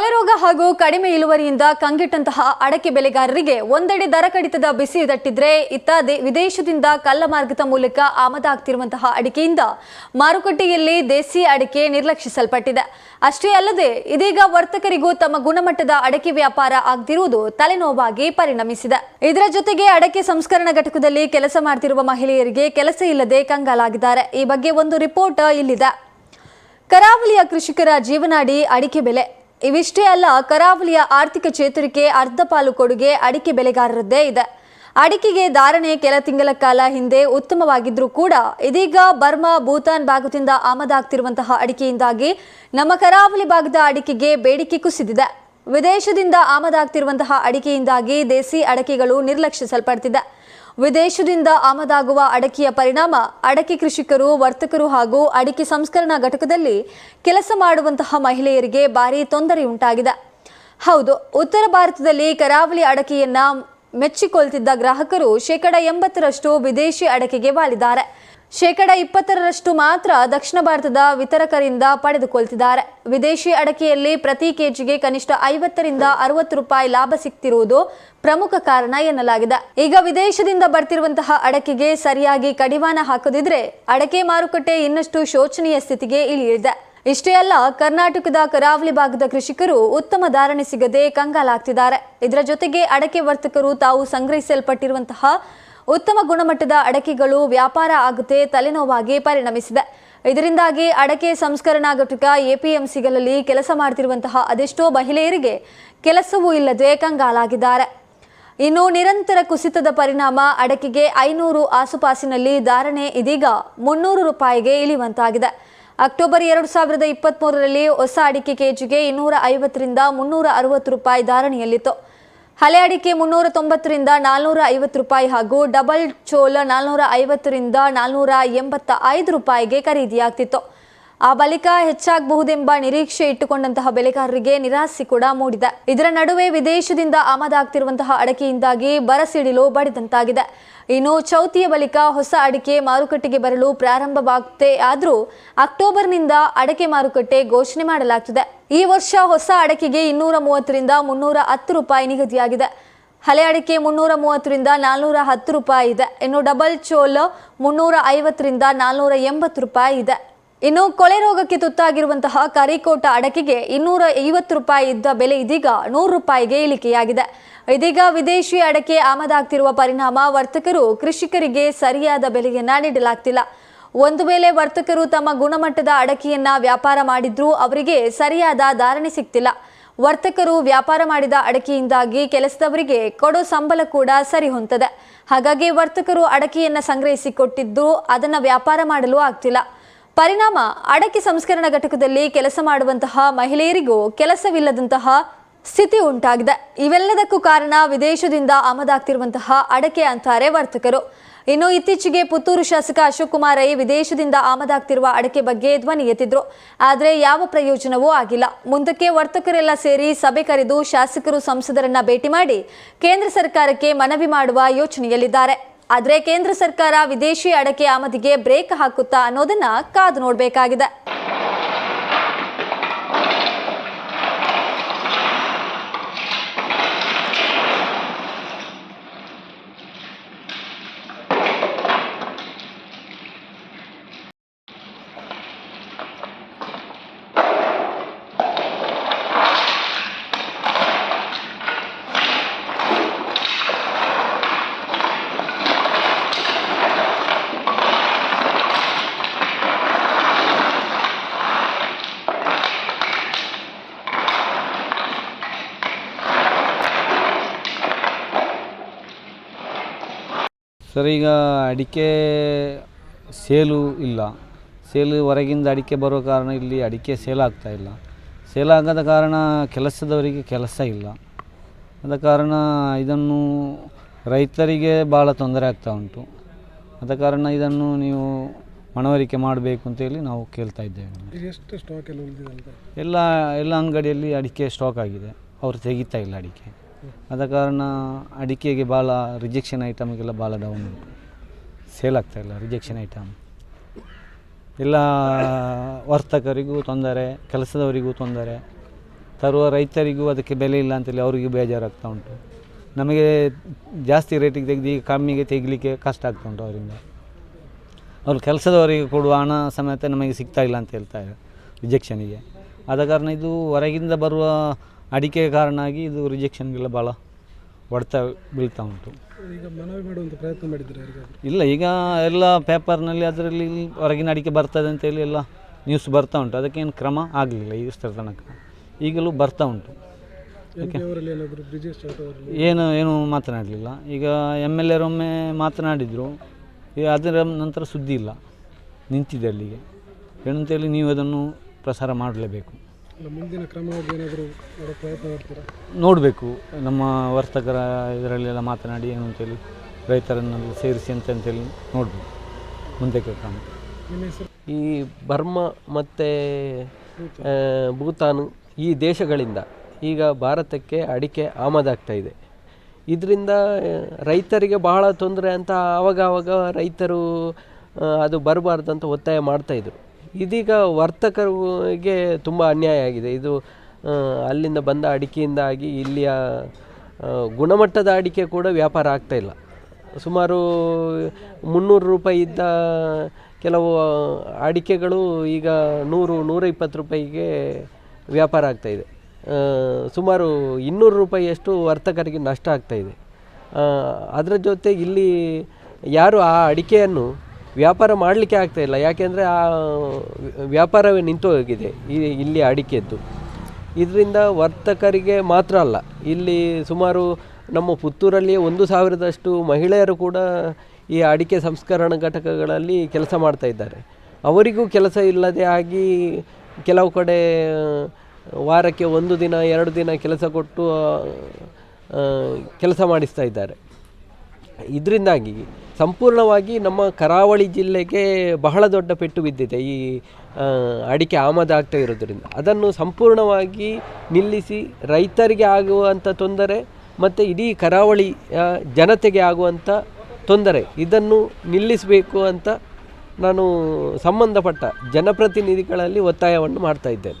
ಕೊಲೆರೋಗ ಹಾಗೂ ಕಡಿಮೆ ಇಳುವರಿಯಿಂದ ಕಂಗೆಟ್ಟಂತಹ ಅಡಕೆ ಬೆಳೆಗಾರರಿಗೆ ಒಂದೆಡೆ ದರ ಕಡಿತದ ಬಿಸಿ ತಟ್ಟಿದ್ರೆ ಇತ್ತ ವಿದೇಶದಿಂದ ಕಲ್ಲ ಮಾರ್ಗದ ಮೂಲಕ ಆಮದಾಗ್ತಿರುವಂತಹ ಅಡಿಕೆಯಿಂದ ಮಾರುಕಟ್ಟೆಯಲ್ಲಿ ದೇಸಿ ಅಡಿಕೆ ನಿರ್ಲಕ್ಷಿಸಲ್ಪಟ್ಟಿದೆ. ಅಷ್ಟೇ ಅಲ್ಲದೆ, ಇದೀಗ ವರ್ತಕರಿಗೂ ತಮ್ಮ ಗುಣಮಟ್ಟದ ಅಡಕೆ ವ್ಯಾಪಾರ ಆಗ್ತಿರುವುದು ತಲೆನೋವಾಗಿ ಪರಿಣಮಿಸಿದೆ. ಇದರ ಜೊತೆಗೆ ಅಡಕೆ ಸಂಸ್ಕರಣಾ ಘಟಕದಲ್ಲಿ ಕೆಲಸ ಮಾಡ್ತಿರುವ ಮಹಿಳೆಯರಿಗೆ ಕೆಲಸ ಇಲ್ಲದೆ ಕಂಗಾಲಾಗಿದ್ದಾರೆ. ಈ ಬಗ್ಗೆ ಒಂದು ರಿಪೋರ್ಟ್ ಇಲ್ಲಿದೆ. ಕರಾವಳಿಯ ಕೃಷಿಕರ ಜೀವನಾಡಿ ಅಡಿಕೆ ಬೆಲೆ ಇವಿಷ್ಟೇ ಅಲ್ಲ, ಕರಾವಳಿಯ ಆರ್ಥಿಕ ಚೇತರಿಕೆ, ಅರ್ಧ ಪಾಲು ಕೊಡುಗೆ, ಅಡಿಕೆ ಬೆಳೆಗಾರರದ್ದೇ ಇದೆ. ಅಡಿಕೆಗೆ ಧಾರಣೆ ಕೆಲ ತಿಂಗಳ ಕಾಲ ಹಿಂದೆ ಉತ್ತಮವಾಗಿದ್ರೂ ಕೂಡ ಇದೀಗ ಬರ್ಮಾ, ಭೂತಾನ್ ಭಾಗದಿಂದ ಆಮದಾಗ್ತಿರುವಂತಹ ಅಡಿಕೆಯಿಂದಾಗಿ ನಮ್ಮ ಕರಾವಳಿ ಭಾಗದ ಅಡಿಕೆಗೆ ಬೇಡಿಕೆ ಕುಸಿದಿದೆ. ವಿದೇಶದಿಂದ ಆಮದಾಗ್ತಿರುವಂತಹ ಅಡಿಕೆಯಿಂದಾಗಿ ದೇಸಿ ಅಡಕೆಗಳು ನಿರ್ಲಕ್ಷಿಸಲ್ಪಡ್ತಿದೆ. ವಿದೇಶದಿಂದ ಆಮದಾಗುವ ಅಡಕೆಯ ಪರಿಣಾಮ, ಅಡಕೆ ಕೃಷಿಕರು, ವರ್ತಕರು ಹಾಗೂ ಅಡಿಕೆ ಸಂಸ್ಕರಣಾ ಘಟಕದಲ್ಲಿ ಕೆಲಸ ಮಾಡುವಂತಹ ಮಹಿಳೆಯರಿಗೆ ಭಾರೀ ತೊಂದರೆ ಉಂಟಾಗಿದೆ. ಹೌದು, ಉತ್ತರ ಭಾರತದಲ್ಲಿ ಕರಾವಳಿ ಅಡಕೆಯನ್ನ ಮೆಚ್ಚಿಕೊಳ್ತಿದ್ದ ಗ್ರಾಹಕರು ಶೇಕಡ ಎಂಬತ್ತರಷ್ಟು ವಿದೇಶಿ ಅಡಕೆಗೆ ವಾಲಿದ್ದಾರೆ. ಶೇಕಡ ಇಪ್ಪತ್ತರಷ್ಟು ಮಾತ್ರ ದಕ್ಷಿಣ ಭಾರತದ ವಿತರಕರಿಂದ ಪಡೆದುಕೊಳ್ತಿದ್ದಾರೆ. ವಿದೇಶಿ ಅಡಕೆಯಲ್ಲಿ ಪ್ರತಿ ಕೆಜಿಗೆ ಕನಿಷ್ಠ ಐವತ್ತರಿಂದ ಅರವತ್ತು ರೂಪಾಯಿ ಲಾಭ ಸಿಗ್ತಿರುವುದು ಪ್ರಮುಖ ಕಾರಣ ಎನ್ನಲಾಗಿದೆ. ಈಗ ವಿದೇಶದಿಂದ ಬರ್ತಿರುವಂತಹ ಅಡಕೆಗೆ ಸರಿಯಾಗಿ ಕಡಿವಾಣ ಹಾಕದಿದ್ರೆ ಅಡಕೆ ಮಾರುಕಟ್ಟೆ ಇನ್ನಷ್ಟು ಶೋಚನೀಯ ಸ್ಥಿತಿಗೆ ಇಳಿಯಿದೆ ಇಷ್ಟೇ ಅಲ್ಲ, ಕರ್ನಾಟಕದ ಕರಾವಳಿ ಭಾಗದ ಕೃಷಿಕರು ಉತ್ತಮ ಧಾರಣೆ ಸಿಗದೆ ಕಂಗಾಲಾಗ್ತಿದ್ದಾರೆ. ಇದರ ಜೊತೆಗೆ ಅಡಕೆ ವರ್ತಕರು ತಾವು ಸಂಗ್ರಹಿಸಲ್ಪಟ್ಟಿರುವಂತಹ ಉತ್ತಮ ಗುಣಮಟ್ಟದ ಅಡಕೆಗಳು ವ್ಯಾಪಾರ ಆಗುತ್ತೆ, ತಲೆನೋವಾಗಿ ಪರಿಣಮಿಸಿದೆ. ಇದರಿಂದಾಗಿ ಅಡಕೆ ಸಂಸ್ಕರಣಾ ಘಟಕ ಎಪಿಎಂಸಿಗಳಲ್ಲಿ ಕೆಲಸ ಮಾಡ್ತಿರುವಂತಹ ಅದೆಷ್ಟೋ ಮಹಿಳೆಯರಿಗೆ ಕೆಲಸವೂ ಇಲ್ಲದೆ ಕಂಗಾಲಾಗಿದ್ದಾರೆ. ಇನ್ನು ನಿರಂತರ ಕುಸಿತದ ಪರಿಣಾಮ ಅಡಕೆಗೆ ಐನೂರು ಆಸುಪಾಸಿನಲ್ಲಿ ಧಾರಣೆ ಇದೀಗ ಮುನ್ನೂರು ರೂಪಾಯಿಗೆ ಇಳಿಯುವಂತಾಗಿದೆ. ಅಕ್ಟೋಬರ್ ಎರಡು ಸಾವಿರದ ಇಪ್ಪತ್ತ್ಮೂರರಲ್ಲಿ ಹೊಸ ಅಡಿಕೆ ಕೆಜಿಗೆ ಇನ್ನೂರ ಐವತ್ತರಿಂದ ಮುನ್ನೂರ ಅರವತ್ತು ರೂಪಾಯಿ ಧಾರಣೆಯಲ್ಲಿತ್ತು. ಹಳೆ ಅಡಿಕೆ ಮುನ್ನೂರ ತೊಂಬತ್ತರಿಂದ ನಾಲ್ನೂರ ಐವತ್ತು ರೂಪಾಯಿ ಹಾಗೂ ಡಬಲ್ ಚೋಲ ನಾಲ್ನೂರ ಐವತ್ತರಿಂದ ನಾಲ್ನೂರ ಎಂಬತ್ತ ಐದು ರೂಪಾಯಿಗೆ ಖರೀದಿಯಾಗ್ತಿತ್ತು. ಆ ಬಳಿಕ ಹೆಚ್ಚಾಗಬಹುದೆಂಬ ನಿರೀಕ್ಷೆ ಇಟ್ಟುಕೊಂಡಂತಹ ಬೆಳೆಗಾರರಿಗೆ ನಿರಾಸೆ ಕೂಡ ಮೂಡಿದೆ. ಇದರ ನಡುವೆ ವಿದೇಶದಿಂದ ಆಮದಾಗ್ತಿರುವಂತಹ ಅಡಕೆಯಿಂದಾಗಿ ಬರಸಿಡಿಲು ಬಡಿದಂತಾಗಿದೆ. ಇನ್ನು ಚೌತಿಯ ಬಳಿಕ ಹೊಸ ಅಡಿಕೆ ಮಾರುಕಟ್ಟೆಗೆ ಬರಲು ಪ್ರಾರಂಭವಾಗುತ್ತೆ. ಆದರೂ ಅಕ್ಟೋಬರ್ನಿಂದ ಅಡಕೆ ಮಾರುಕಟ್ಟೆ ಘೋಷಣೆ ಮಾಡಲಾಗ್ತಿದೆ. ಈ ವರ್ಷ ಹೊಸ ಅಡಕೆಗೆ ಇನ್ನೂರ ಮೂವತ್ತರಿಂದ ಮುನ್ನೂರ ಹತ್ತು ರೂಪಾಯಿ ನಿಗದಿಯಾಗಿದೆ. ಹಳೆ ಅಡಿಕೆ ಮುನ್ನೂರ ಮೂವತ್ತರಿಂದ ನಾಲ್ನೂರ ಹತ್ತು ರೂಪಾಯಿ ಇದೆ. ಇನ್ನು ಡಬಲ್ ಚೋಲ್ ಮುನ್ನೂರ ಐವತ್ತರಿಂದ ನಾಲ್ನೂರ ಎಂಬತ್ತು ರೂಪಾಯಿ ಇದೆ. ಇನ್ನು ಕೊಳೆ ರೋಗಕ್ಕೆ ತುತ್ತಾಗಿರುವಂತಹ ಕರಿಕೋಟ ಅಡಕೆಗೆ ಇನ್ನೂರ ಐವತ್ತು ರೂಪಾಯಿ ಇದ್ದ ಬೆಲೆ ಇದೀಗ ನೂರು ರೂಪಾಯಿಗೆ ಇಳಿಕೆಯಾಗಿದೆ. ಇದೀಗ ವಿದೇಶಿ ಅಡಕೆ ಆಮದಾಗ್ತಿರುವ ಪರಿಣಾಮ ವರ್ತಕರು ಕೃಷಿಕರಿಗೆ ಸರಿಯಾದ ಬೆಲೆಯನ್ನ ನೀಡಲಾಗ್ತಿಲ್ಲ. ಒಂದು ವೇಳೆ ವರ್ತಕರು ತಮ್ಮ ಗುಣಮಟ್ಟದ ಅಡಕೆಯನ್ನ ವ್ಯಾಪಾರ ಮಾಡಿದ್ರೂ ಅವರಿಗೆ ಸರಿಯಾದ ಧಾರಣೆ ಸಿಗ್ತಿಲ್ಲ. ವರ್ತಕರು ವ್ಯಾಪಾರ ಮಾಡಿದ ಅಡಕೆಯಿಂದಾಗಿ ಕೆಲಸದವರಿಗೆ ಕೊಡೋ ಸಂಬಳ ಕೂಡ ಸರಿ ಹೊಂತದೆ. ಹಾಗಾಗಿ ವರ್ತಕರು ಅಡಕೆಯನ್ನು ಸಂಗ್ರಹಿಸಿ ಕೊಟ್ಟಿದ್ದು ಅದನ್ನ ವ್ಯಾಪಾರ ಮಾಡಲು ಆಗ್ತಿಲ್ಲ. ಪರಿಣಾಮ ಅಡಕೆ ಸಂಸ್ಕರಣಾ ಘಟಕದಲ್ಲಿ ಕೆಲಸ ಮಾಡುವಂತಹ ಮಹಿಳೆಯರಿಗೂ ಕೆಲಸವಿಲ್ಲದಂತಹ ಸ್ಥಿತಿ ಉಂಟಾಗಿದೆ. ಇವೆಲ್ಲದಕ್ಕೂ ಕಾರಣ ವಿದೇಶದಿಂದ ಆಮದಾಗ್ತಿರುವಂತಹ ಅಡಕೆ ಅಂತಾರೆ ವರ್ತಕರು. ಇನ್ನು ಇತ್ತೀಚೆಗೆ ಪುತ್ತೂರು ಶಾಸಕ ಅಶೋಕ್ ಕುಮಾರ್ ರೈ ವಿದೇಶದಿಂದ ಆಮದಾಗ್ತಿರುವ ಅಡಕೆ ಬಗ್ಗೆ ಧ್ವನಿ ಎತ್ತಿದ್ರು. ಆದರೆ ಯಾವ ಪ್ರಯೋಜನವೂ ಆಗಿಲ್ಲ. ಮುಂದಕ್ಕೆ ವರ್ತಕರೆಲ್ಲ ಸೇರಿ ಸಭೆ ಕರೆದು ಶಾಸಕರು ಸಂಸದರನ್ನ ಭೇಟಿ ಮಾಡಿ ಕೇಂದ್ರ ಸರ್ಕಾರಕ್ಕೆ ಮನವಿ ಮಾಡುವ ಯೋಚನೆಯಲ್ಲಿದ್ದಾರೆ. ಆದರೆ ಕೇಂದ್ರ ಸರ್ಕಾರ ವಿದೇಶಿ ಅಡಕೆ ಆಮದಿಗೆ ಬ್ರೇಕ್ ಹಾಕುತ್ತಾ ಅನ್ನೋದನ್ನ ಕಾದು ನೋಡಬೇಕಾಗಿದೆ. ಸರ್ ಈಗ ಅಡಿಕೆ ಸೇಲು ಇಲ್ಲ. ಸೇಲು ಹೊರಗಿಂದ ಅಡಿಕೆ ಬರೋ ಕಾರಣ ಇಲ್ಲಿ ಅಡಿಕೆ ಸೇಲ್ ಆಗ್ತಾ ಇಲ್ಲ. ಸೇಲ್ ಆಗದ ಕಾರಣ ಕೆಲಸದವರಿಗೆ ಕೆಲಸ ಇಲ್ಲ. ಆದ ಕಾರಣ ಇದನ್ನು ರೈತರಿಗೆ ಭಾಳ ತೊಂದರೆ ಆಗ್ತಾ ಉಂಟು. ಆದ ಕಾರಣ ಇದನ್ನು ನೀವು ಮನವರಿಕೆ ಮಾಡಬೇಕು ಅಂತೇಳಿ ನಾವು ಕೇಳ್ತಾ ಇದ್ದೇವೆ. ಎಷ್ಟು ಸ್ಟಾಕ್ ಎಲ್ಲ ಎಲ್ಲ ಅಂಗಡಿಯಲ್ಲಿ ಅಡಿಕೆ ಸ್ಟಾಕ್ ಆಗಿದೆ. ಅವರು ತೆಗಿತಾ ಇಲ್ಲ ಅಡಿಕೆ. ಆದ ಕಾರಣ ಅಡಿಕೆಗೆ ಭಾಳ ರಿಜೆಕ್ಷನ್ ಐಟಮ್ಗೆಲ್ಲ ಭಾಳ ಡೌನ್ ಉಂಟು. ಸೇಲ್ ಆಗ್ತಾ ಇಲ್ಲ ರಿಜೆಕ್ಷನ್ ಐಟಮ್ ಎಲ್ಲ ವರ್ತಕರಿಗೂ ತೊಂದರೆ, ಕೆಲಸದವರಿಗೂ ತೊಂದರೆ. ತರುವ ರೈತರಿಗೂ ಅದಕ್ಕೆ ಬೆಲೆ ಇಲ್ಲ ಅಂತೇಳಿ ಅವರಿಗೂ ಬೇಜಾರಾಗ್ತಾ ಉಂಟು. ನಮಗೆ ಜಾಸ್ತಿ ರೇಟಿಗೆ ತೆಗೆದು ಈಗ ಕಮ್ಮಿಗೆ ತೆಗಿಲಿಕ್ಕೆ ಕಷ್ಟ ಆಗ್ತಾ ಉಂಟು ಅವರಿಂದ. ಅವ್ರು ಕೆಲಸದವರಿಗೆ ಕೊಡುವ ಹಣ ಸಮೇತ ನಮಗೆ ಸಿಗ್ತಾ ಇಲ್ಲ ಅಂತ ಹೇಳ್ತಾರೆ ರಿಜೆಕ್ಷನಿಗೆ ಆದ ಕಾರಣ ಇದು ಹೊರಗಿಂದ ಬರುವ ಅಡಿಕೆ ಕಾರಣ ಆಗಿ ಇದು ರಿಜೆಕ್ಷನ್ಗೆಲ್ಲ ಭಾಳ ಹೊಡ್ತಾ ಬೀಳ್ತಾ ಉಂಟು. ಈಗ ಮನವಿ ಮಾಡುವಂಥ ಪ್ರಯತ್ನ ಮಾಡಿದ್ದಾರೆ ಇಲ್ಲ ಈಗ ಎಲ್ಲ ಪೇಪರ್ನಲ್ಲಿ ಅದರಲ್ಲಿ ಹೊರಗಿನ ಅಡಿಕೆ ಬರ್ತದೆ ಅಂತೇಳಿ ಎಲ್ಲ ನ್ಯೂಸ್ ಬರ್ತಾ ಉಂಟು. ಅದಕ್ಕೇನು ಕ್ರಮ ಆಗಲಿಲ್ಲ ಇಷ್ಟರ ತನಕ. ಈಗಲೂ ಬರ್ತಾ ಉಂಟು. ಏನು ಏನು ಮಾತನಾಡಲಿಲ್ಲ. ಈಗ ಎಂ ಎಲ್ ಎರೊಮ್ಮೆ ಮಾತನಾಡಿದರು. ಈಗ ಅದರ ನಂತರ ಸುದ್ದಿ ಇಲ್ಲ. ನಿಂತಿದೆ ಅಲ್ಲಿಗೆ. ಏನಂತೇಳಿ ನೀವು ಅದನ್ನು ಪ್ರಸಾರ ಮಾಡಲೇಬೇಕು. ಮುಂದಿನ ಕ್ರಮವಾಗಿ ಏನಾದರೂ ಪ್ರಯತ್ನ ಮಾಡ್ತೀರಾ? ನೋಡಬೇಕು. ನಮ್ಮ ವರ್ತಕರ ಇದರಲ್ಲೆಲ್ಲ ಮಾತನಾಡಿ ಏನು ಅಂತೇಳಿ ರೈತರನ್ನೆಲ್ಲ ಸೇರಿಸಿ ಅಂತ ಅಂತೇಳಿ ನೋಡಬೇಕು. ಮುಂದಕ್ಕೆ ಕ್ರಮ ಈ ಬರ್ಮ ಮತ್ತು ಭೂತಾನ್ ಈ ದೇಶಗಳಿಂದ ಈಗ ಭಾರತಕ್ಕೆ ಅಡಿಕೆ ಆಮದಾಗ್ತಾ ಇದೆ. ಇದರಿಂದ ರೈತರಿಗೆ ಬಹಳ ತೊಂದರೆ ಅಂತ ಆವಾಗ ಆವಾಗ ರೈತರು ಅದು ಬರಬಾರ್ದು ಅಂತ ಒತ್ತಾಯ ಮಾಡ್ತಾಯಿದ್ರು ಇದೀಗ ವರ್ತಕರಿಗೆ ತುಂಬ ಅನ್ಯಾಯ ಆಗಿದೆ. ಇದು ಅಲ್ಲಿಂದ ಬಂದ ಅಡಿಕೆಯಿಂದಾಗಿ ಇಲ್ಲಿಯ ಗುಣಮಟ್ಟದ ಅಡಿಕೆ ಕೂಡ ವ್ಯಾಪಾರ ಆಗ್ತಾ ಇಲ್ಲ. ಸುಮಾರು ಮುನ್ನೂರು ರೂಪಾಯಿ ಇದ್ದ ಕೆಲವು ಅಡಿಕೆಗಳು ಈಗ ನೂರು ನೂರ ಇಪ್ಪತ್ತು ರೂಪಾಯಿಗೆ ವ್ಯಾಪಾರ ಆಗ್ತಾಯಿದೆ ಸುಮಾರು ಇನ್ನೂರು ರೂಪಾಯಿಯಷ್ಟು ವರ್ತಕರಿಗೆ ನಷ್ಟ ಆಗ್ತಾಯಿದೆ ಅದರ ಜೊತೆ ಇಲ್ಲಿ ಯಾರು ಆ ಅಡಿಕೆಯನ್ನು ವ್ಯಾಪಾರ ಮಾಡಲಿಕ್ಕೆ ಆಗ್ತಾಯಿಲ್ಲ ಯಾಕೆಂದರೆ ಆ, ವ್ಯಾಪಾರವೇ ನಿಂತು ಹೋಗಿದೆ. ಈ, ಇಲ್ಲಿ ಅಡಿಕೆದ್ದು. ಇದರಿಂದ ವರ್ತಕರಿಗೆ ಮಾತ್ರ ಅಲ್ಲ. ಇಲ್ಲಿ ಸುಮಾರು ನಮ್ಮ ಪುತ್ತೂರಲ್ಲಿಯೇ ಒಂದು ಸಾವಿರದಷ್ಟು ಮಹಿಳೆಯರು ಕೂಡ ಈ ಅಡಿಕೆ ಸಂಸ್ಕರಣ ಘಟಕಗಳಲ್ಲಿ ಕೆಲಸ ಮಾಡ್ತಾ ಇದ್ದಾರೆ. ಅವರಿಗೂ ಕೆಲಸ ಇಲ್ಲದೆ ಆಗಿ ಕೆಲವು ಕಡೆ ವಾರಕ್ಕೆ ಒಂದು ದಿನ, ಎರಡು ದಿನ ಕೆಲಸ ಕೊಟ್ಟು ಕೆಲಸ ಮಾಡಿಸ್ತಾ ಇದ್ದಾರೆ. ಇದರಿಂದಾಗಿ ಸಂಪೂರ್ಣವಾಗಿ ನಮ್ಮ ಕರಾವಳಿ ಜಿಲ್ಲೆಗೆ ಬಹಳ ದೊಡ್ಡ ಪೆಟ್ಟು ಬಿದ್ದಿದೆ. ಈ ಅಡಿಕೆ ಆಮದಾಗ್ತಾ ಇರೋದ್ರಿಂದ. ಅದನ್ನು ಸಂಪೂರ್ಣವಾಗಿ ನಿಲ್ಲಿಸಿ ರೈತರಿಗೆ ಆಗುವಂಥ ತೊಂದರೆ ಮತ್ತು ಇಡೀ ಕರಾವಳಿ ಜನತೆಗೆ ಆಗುವಂಥ ತೊಂದರೆ. ಇದನ್ನು ನಿಲ್ಲಿಸಬೇಕು ಅಂತ ನಾನು ಸಂಬಂಧಪಟ್ಟ ಜನಪ್ರತಿನಿಧಿಗಳಲ್ಲಿ ಒತ್ತಾಯವನ್ನು ಮಾಡ್ತಾ ಇದ್ದೇನೆ.